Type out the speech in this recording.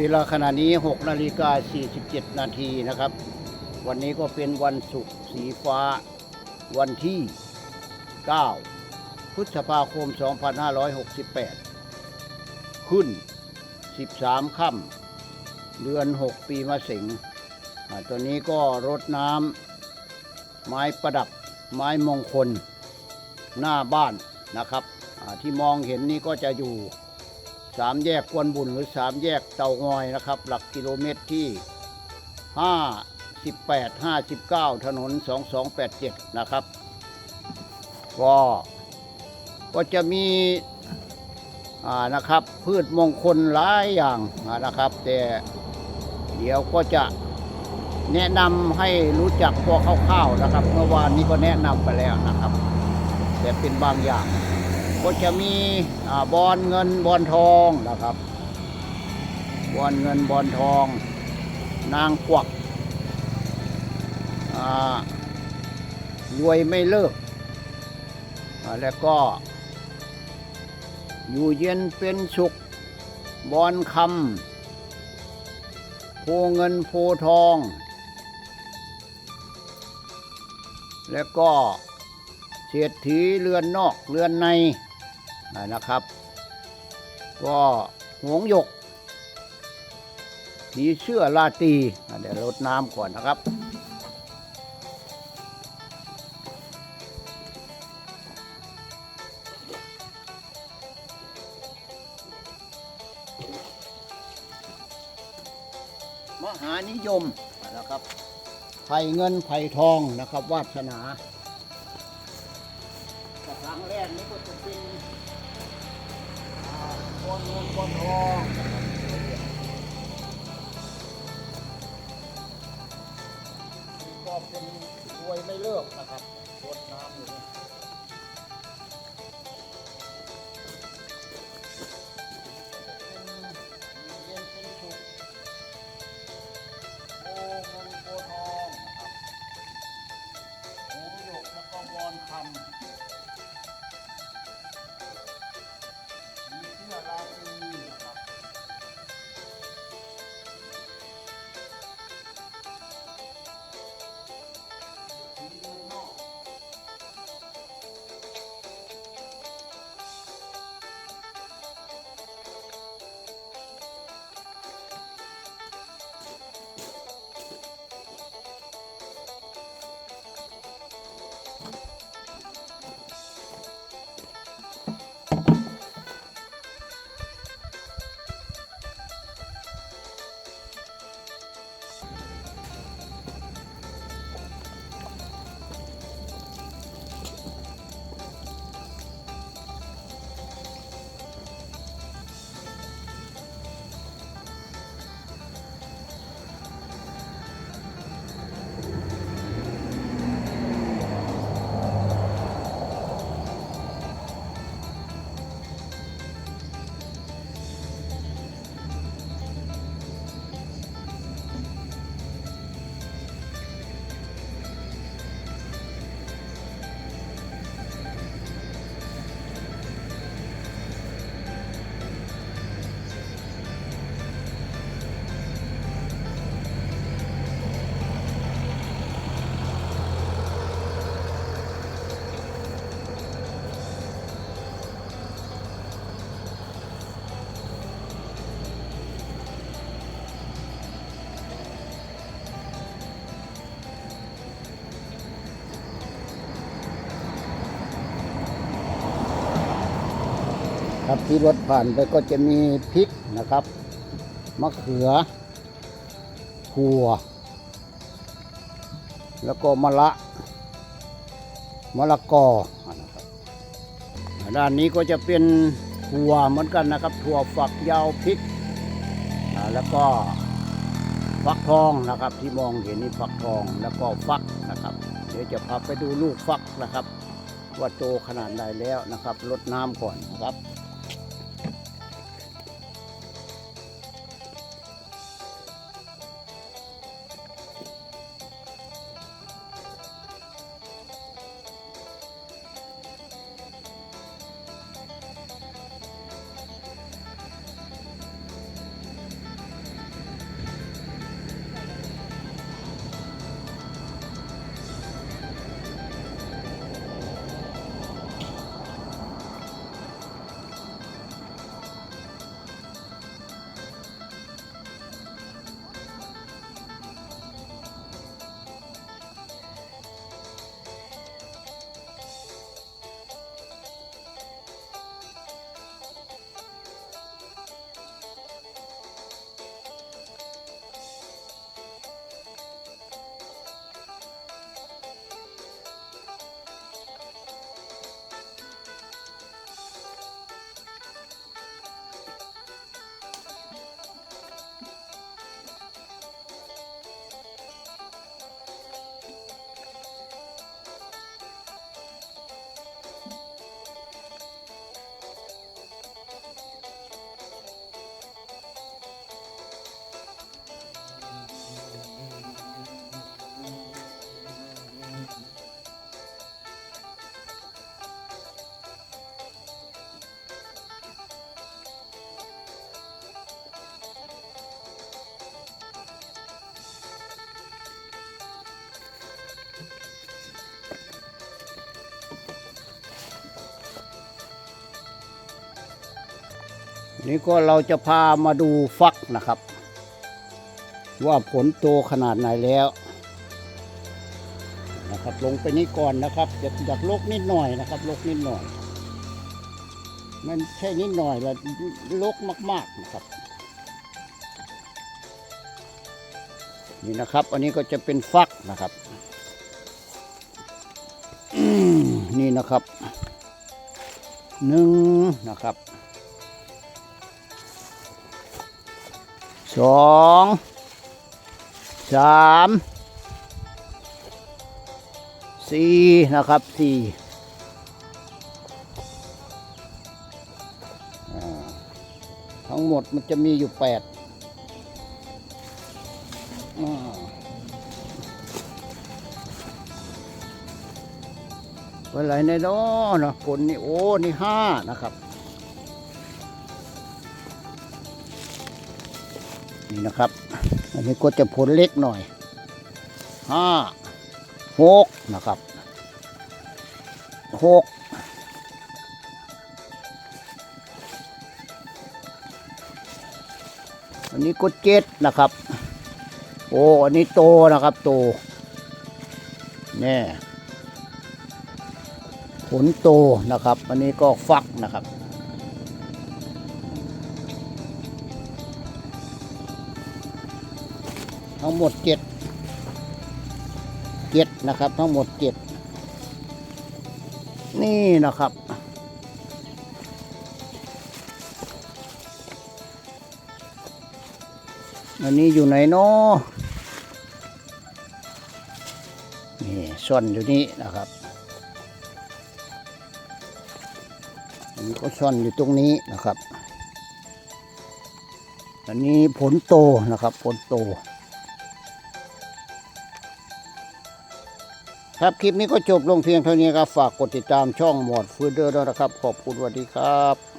เวลาขณะนี้ 6 นาฬิกา 47 นาทีนะครับ วันนี้ก็เป็นวันศุกร์สีฟ้า วันที่ 9 พฤษภาคม 2568 ขึ้น 13 ค่ำเดือน 6 ปีมะเสงอ่าตัวนี้ก็รดน้ำไม้ประดับไม้มงคลหน้าบ้านนะครับอ่าที่มองเห็นนี่ก็จะอยู่ สามแยกกวนบุญหรือสามแยกเตางอยนะครับ หลักกิโลเมตรที่ 58 59 ถนน 2287 นะครับ ก็ก็จะมีอ่านะครับพืชมงคลหลายอย่างนะครับ แต่เดี๋ยวก็จะแนะนำให้รู้จักพวกคร่าวๆนะครับ เมื่อวานนี้ก็แนะนำไปแล้วนะครับ แต่เป็นบางอย่าง ก็จะมีอบอลเงินบอลทองนะครับ บอลเงินบอลทอง นางกวักอ่ารวยไม่เลิก แล้วก็ อยู่เย็นเป็นสุข บอลคำโพเงินโพทอง แล้วก็เศรษฐีเรือนนอกเรือนใน นะครับ ก็หงหยกผีเสื้อลาตีเดี๋ยวรดน้ำก่อนนะครับมหานิยมนะครับไผ่เงินไผ่ทองนะครับ วาสนา งแรกนี่ก็จะเป็นอ่าบอลเงินบอลทองนะครับนี่ก็เป็นรวยไม่เลิกนะครับรดน้ำอยู่นี่ ครับที่รถผ่านไปก็จะมีพริกนะครับมะเขือถั่ว แล้วก็มะละมะละกอนะครับด้านนี้ก็จะเป็นถั่วเหมือนกันนะครับ ถั่วฝักยาวพริก แล้วก็ฟักทองนะครับ ที่มองเห็นนี่ฟักทองแล้วก็ฟักนะครับ เดี๋ยวจะพาไปดูลูกฟักนะครับ ว่าโตขนาดใดแล้วนะครับลดน้ำก่อนนะครับ นี่ก็เราจะพามาดูฟักนะครับ ว่าผลโตขนาดไหนแล้วนะครับลงไปนี่ก่อนนะครับอยากอยากลกนิดหน่อยนะครับลกนิดหน่อย มันใช่นิดหน่อยแล้วลกมาก ๆนะครับ นี่นะครับ อันนี้ก็จะเป็นฟักนะครับนี่นะครับหนึ่งนะครับ สองสามสี่นะครับสี่ทั้งหมดมันจะมีอยู่แปดอ่าเป็นไรในน้อนะผลนี่โอ้ นี่ห้านะครับ นี่นะครับ อันนี้ก็จะผลเล็กหน่อยห้าหกนะครับหกอันนี้ก็เจ็ดนะครับ โอ้อันนี้โตนะครับโตแน่ผลโตนะครับ อันนี้ก็ฟักนะครับ ทั้งหมดเจ็ดเจ็ดนะครับ ทั้งหมดเจ็ดนี่นะครับ อันนี้อยู่ไหนเนาะนี่ซ่อนอยู่นี่นะครับอันนี้ก็ซ่อนอยู่ตรงนี้นะครับ อันนี้ผลโตนะครับ ผลโต ครับคลิปนี้ก็จบลงเพียงเท่านี้ครับฝากกดติดตามช่องหมวดฟืนเดอร์ด้วยนะครับ ขอบคุณสวัสดีครับ